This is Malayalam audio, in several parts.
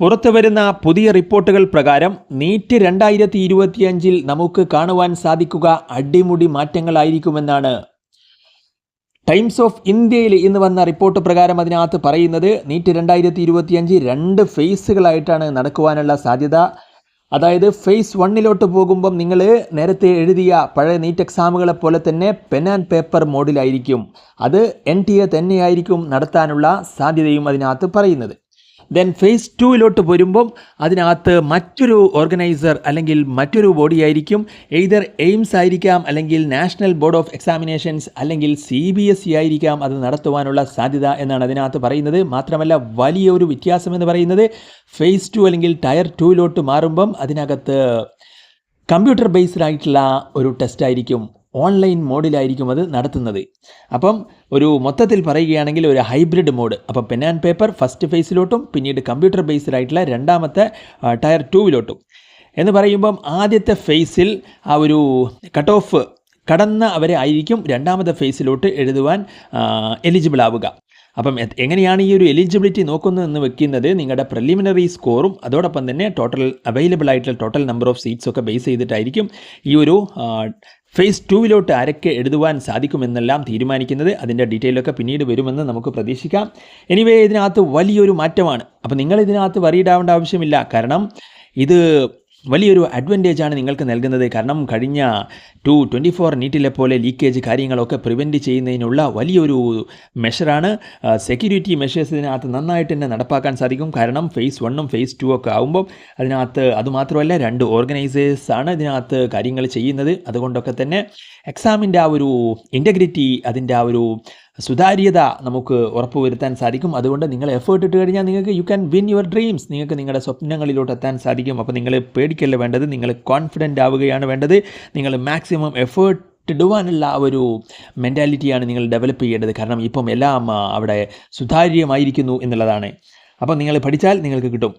പുറത്തു വരുന്ന പുതിയ റിപ്പോർട്ടുകൾ പ്രകാരം നീറ്റ് രണ്ടായിരത്തി ഇരുപത്തിയഞ്ചിൽ നമുക്ക് കാണുവാൻ സാധിക്കുക അടിമുടി മാറ്റങ്ങളായിരിക്കുമെന്നാണ്. ടൈംസ് ഓഫ് ഇന്ത്യയിൽ ഇന്ന് വന്ന റിപ്പോർട്ട് പ്രകാരം അതിനകത്ത് പറയുന്നത് നീറ്റ് രണ്ടായിരത്തി ഇരുപത്തിയഞ്ച് രണ്ട് ഫേസുകളായിട്ടാണ് നടക്കുവാനുള്ള സാധ്യത. അതായത് ഫേസ് വണ്ണിലോട്ട് പോകുമ്പം നിങ്ങൾ നേരത്തെ എഴുതിയ പഴയ നീറ്റ് എക്സാമുകളെ പോലെ തന്നെ പെൻ ആൻഡ് പേപ്പർ മോഡിലായിരിക്കും. അത് എൻ ടി എ തന്നെയായിരിക്കും നടത്താനുള്ള സാധ്യതയും അതിനകത്ത് പറയുന്നത്. ദെൻ ഫേസ് ടുവിലോട്ട് വരുമ്പം അതിനകത്ത് മറ്റൊരു ഓർഗനൈസർ അല്ലെങ്കിൽ മറ്റൊരു ബോഡി ആയിരിക്കും. എയ്തർ എയിംസ് ആയിരിക്കാം അല്ലെങ്കിൽ നാഷണൽ ബോർഡ് ഓഫ് എക്സാമിനേഷൻസ് അല്ലെങ്കിൽ സി ബി എസ് ഇ ആയിരിക്കാം അത് നടത്തുവാനുള്ള സാധ്യത എന്നാണ് അതിനകത്ത് പറയുന്നത്. മാത്രമല്ല വലിയ ഒരു വ്യത്യാസം എന്ന് പറയുന്നത് ഫേസ് ടു അല്ലെങ്കിൽ ടയർ ടുവിലോട്ട് മാറുമ്പം അതിനകത്ത് കമ്പ്യൂട്ടർ ബേസ്ഡ് ആയിട്ടുള്ള ഒരു ടെസ്റ്റ് ആയിരിക്കും. ഓൺലൈൻ മോഡിലായിരിക്കും അത് നടത്തുന്നത്. അപ്പം ഒരു മൊത്തത്തിൽ പറയുകയാണെങ്കിൽ ഒരു ഹൈബ്രിഡ് മോഡ്. അപ്പം പെൻ ആൻഡ് പേപ്പർ ഫസ്റ്റ് ഫേസിലോട്ടും പിന്നീട് കമ്പ്യൂട്ടർ ബേസ്ഡ് ആയിട്ടുള്ള രണ്ടാമത്തെ ടയർ ടൂവിലോട്ടും എന്ന് പറയുമ്പം ആദ്യത്തെ ഫേസിൽ ആ ഒരു കട്ട് ഓഫ് കടന്ന അവരെ ആയിരിക്കും രണ്ടാമത്തെ ഫേസിലോട്ട് എഴുതുവാൻ എലിജിബിൾ ആവുക. അപ്പം എങ്ങനെയാണ് ഈ ഒരു എലിജിബിലിറ്റി നോക്കുന്നത് എന്ന് വെക്കുന്നത് നിങ്ങളുടെ പ്രിലിമിനറി സ്കോറും അതോടൊപ്പം തന്നെ ടോട്ടൽ അവൈലബിൾ ആയിട്ടുള്ള ടോട്ടൽ നമ്പർ ഓഫ് സീറ്റ്സ് ഒക്കെ ബേസ് ചെയ്തിട്ടായിരിക്കും ഈ ഒരു ഫേസ് ടൂവിലോട്ട് ആരൊക്കെ എഴുതുവാൻ സാധിക്കുമെന്നെല്ലാം തീരുമാനിക്കുന്നത്. അതിന്റെ ഡീറ്റെയിലൊക്കെ പിന്നീട് വരുമെന്ന് നമുക്ക് പ്രതീക്ഷിക്കാം. എനിവേ ഇതിനകത്ത് വലിയൊരു മാറ്റമാണ്. അപ്പോൾ നിങ്ങൾ ഇതിനകത്ത് വറിയിടാവേണ്ട ആവശ്യമില്ല. കാരണം ഇത് വലിയൊരു അഡ്വാന്റേജ് ആണ് നിങ്ങൾക്ക് നൽകുന്നത്. കാരണം കഴിഞ്ഞ ടു ട്വന്റി ഫോർ നീറ്റിലെ പോലെ ലീക്കേജ് കാര്യങ്ങളൊക്കെ പ്രിവെന്റ് ചെയ്യുന്നതിനുള്ള വലിയൊരു മെഷറാണ് സെക്യൂരിറ്റി മെഷേഴ്സ് ഇതിനകത്ത് നന്നായിട്ട് തന്നെ നടപ്പാക്കാൻ സാധിക്കും. കാരണം ഫേസ് വണ്ണും ഫേസ് ടു ഒക്കെ ആകുമ്പോൾ അതിനകത്ത് അതുമാത്രമല്ല രണ്ട് ഓർഗനൈസേഴ്സ് ആണ് ഇതിനകത്ത് കാര്യങ്ങൾ ചെയ്യുന്നത്. അതുകൊണ്ടൊക്കെ തന്നെ എക്സാമിന്റെ ആ ഒരു ഇന്റഗ്രിറ്റി അതിന്റെ ആ ഒരു സുതാര്യത നമുക്ക് ഉറപ്പുവരുത്താൻ സാധിക്കും. അതുകൊണ്ട് നിങ്ങൾ എഫേർട്ട് ഇട്ട് കഴിഞ്ഞാൽ നിങ്ങൾക്ക് you can win your dreams നിങ്ങൾക്ക് നിങ്ങളുടെ സ്വപ്നങ്ങളിലോട്ട് എത്താൻ സാധിക്കും. അപ്പോൾ നിങ്ങൾ പേടിക്കല്ല വേണ്ടത്? നിങ്ങൾ കോൺഫിഡന്റ് ആവുകയാണ് വേണ്ടത്. നിങ്ങൾ മാക്സിമം എഫേർട്ട് ഇടുവാനുള്ള ഒരു മെന്റാലിറ്റിയാണ് നിങ്ങൾ ഡെവലപ്പ് ചെയ്യേണ്ടത്. കാരണം ഇപ്പം എല്ലാം അവിടെ സുതാര്യമായിരിക്കുന്നു എന്നുള്ളതാണ്. അപ്പം നിങ്ങൾ പഠിച്ചാൽ നിങ്ങൾക്ക് കിട്ടും.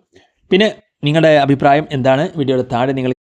പിന്നെ നിങ്ങളുടെ അഭിപ്രായം എന്താണ്? വീഡിയോയുടെ താഴെ നിങ്ങൾ